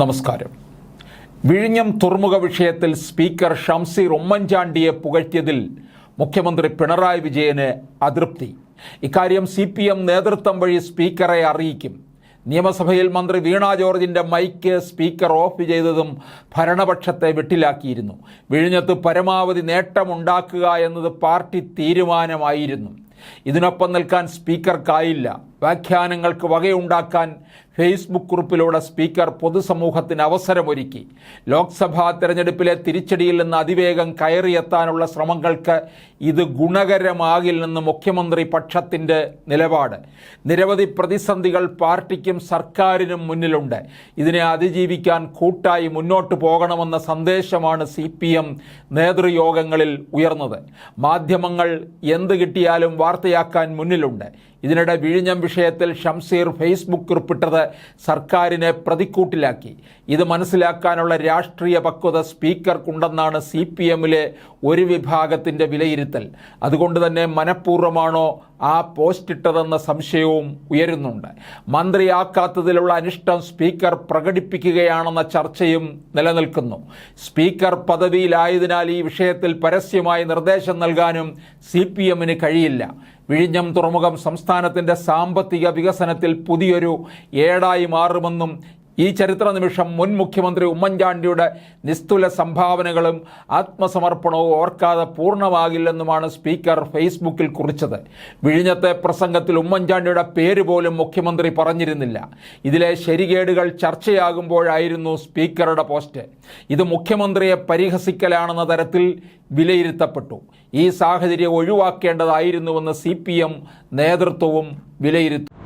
നമസ്കാരം. വിഴിഞ്ഞം തുറമുഖ വിഷയത്തിൽ സ്പീക്കർ ഷംസീർ ഉമ്മൻചാണ്ടിയെ പുകഴ്ത്തിയതിൽ മുഖ്യമന്ത്രി പിണറായി വിജയന് അതൃപ്തി. ഇക്കാര്യം സി പി എം നേതൃത്വം വഴി സ്പീക്കറെ അറിയിക്കും. നിയമസഭയിൽ മന്ത്രി വീണ ജോർജിന്റെ മൈക്ക് സ്പീക്കർ ഓഫ് ചെയ്തതും ഭരണപക്ഷത്തെ വെട്ടിലാക്കിയിരുന്നു. വിഴിഞ്ഞത്ത് പരമാവധി നേട്ടമുണ്ടാക്കുക എന്നത് പാർട്ടി തീരുമാനമായിരുന്നു. ഇതിനൊപ്പം നിൽക്കാൻ സ്പീക്കർക്കായില്ല. വ്യാഖ്യാനങ്ങൾക്ക് വകയുണ്ടാക്കാൻ ഫേസ്ബുക്ക് കുറിപ്പിലൂടെ സ്പീക്കർ പൊതുസമൂഹത്തിന് അവസരമൊരുക്കി. ലോക്സഭാ തെരഞ്ഞെടുപ്പിലെ തിരിച്ചടിയിൽ നിന്ന് അതിവേഗം കയറിയെത്താനുള്ള ശ്രമങ്ങൾക്ക് ഇത് ഗുണകരമാകില്ലെന്ന് മുഖ്യമന്ത്രി പക്ഷത്തിന്റെ നിലപാട്. നിരവധി പ്രതിസന്ധികൾ പാർട്ടിക്കും സർക്കാരിനും മുന്നിലുണ്ട്. ഇതിനെ അതിജീവിക്കാൻ കൂട്ടായി മുന്നോട്ട് പോകണമെന്ന സന്ദേശമാണ് സി പി എം നേതൃയോഗങ്ങളിൽ ഉയർന്നത്. മാധ്യമങ്ങൾ എന്ത് കിട്ടിയാലും വാർത്തയാക്കാൻ മുന്നിലുണ്ട്. ഇതിനിടെ വിഴിഞ്ഞം വിഷയത്തിൽ ഷംസീർ ഫേസ്ബുക്ക് കുറിപ്പിട്ടത് സർക്കാരിനെ പ്രതിക്കൂട്ടിലാക്കി. ഇത് മനസ്സിലാക്കാനുള്ള രാഷ്ട്രീയ പക്വത സ്പീക്കർക്കുണ്ടെന്നാണ് സി പി എമ്മിലെ ഒരു വിഭാഗത്തിന്റെ വിലയിരുത്തൽ. അതുകൊണ്ട് തന്നെ മനഃപൂർവമാണോ ആ പോസ്റ്റ് ഇട്ടതെന്ന സംശയവും ഉയരുന്നുണ്ട്. മന്ത്രിയാക്കാത്തതിലുള്ള അനിഷ്ടം സ്പീക്കർ പ്രകടിപ്പിക്കുകയാണെന്ന ചർച്ചയും നിലനിൽക്കുന്നു. സ്പീക്കർ പദവിയിലായതിനാൽ ഈ വിഷയത്തിൽ പരസ്യമായി നിർദ്ദേശം നൽകാനും സി പി എമ്മിന് കഴിയില്ല. വിഴിഞ്ഞം തുറമുഖം സംസ്ഥാനത്തിന്റെ സാമ്പത്തിക വികസനത്തിൽ പുതിയൊരു ഏടായി മാറുമെന്നും ഈ ചരിത്ര നിമിഷം മുൻ മുഖ്യമന്ത്രി ഉമ്മൻചാണ്ടിയുടെ നിസ്തുല സംഭാവനകളും ആത്മസമർപ്പണവും ഓർക്കാതെ പൂർണമാകില്ലെന്നുമാണ് സ്പീക്കർ ഫേസ്ബുക്കിൽ കുറിച്ചത്. വിഴിഞ്ഞത്തെ പ്രസംഗത്തിൽ ഉമ്മൻചാണ്ടിയുടെ പേര് പോലും മുഖ്യമന്ത്രി പറഞ്ഞിരുന്നില്ല. ഇതിലെ ശരികേടുകൾ ചർച്ചയാകുമ്പോഴായിരുന്നു സ്പീക്കറുടെ പോസ്റ്റ്. ഇത് മുഖ്യമന്ത്രിയെ പരിഹസിക്കലാണെന്ന തരത്തിൽ വിലയിരുത്തപ്പെട്ടു. ഈ സാഹചര്യം ഒഴിവാക്കേണ്ടതായിരുന്നുവെന്ന് സി നേതൃത്വവും വിലയിരുത്തി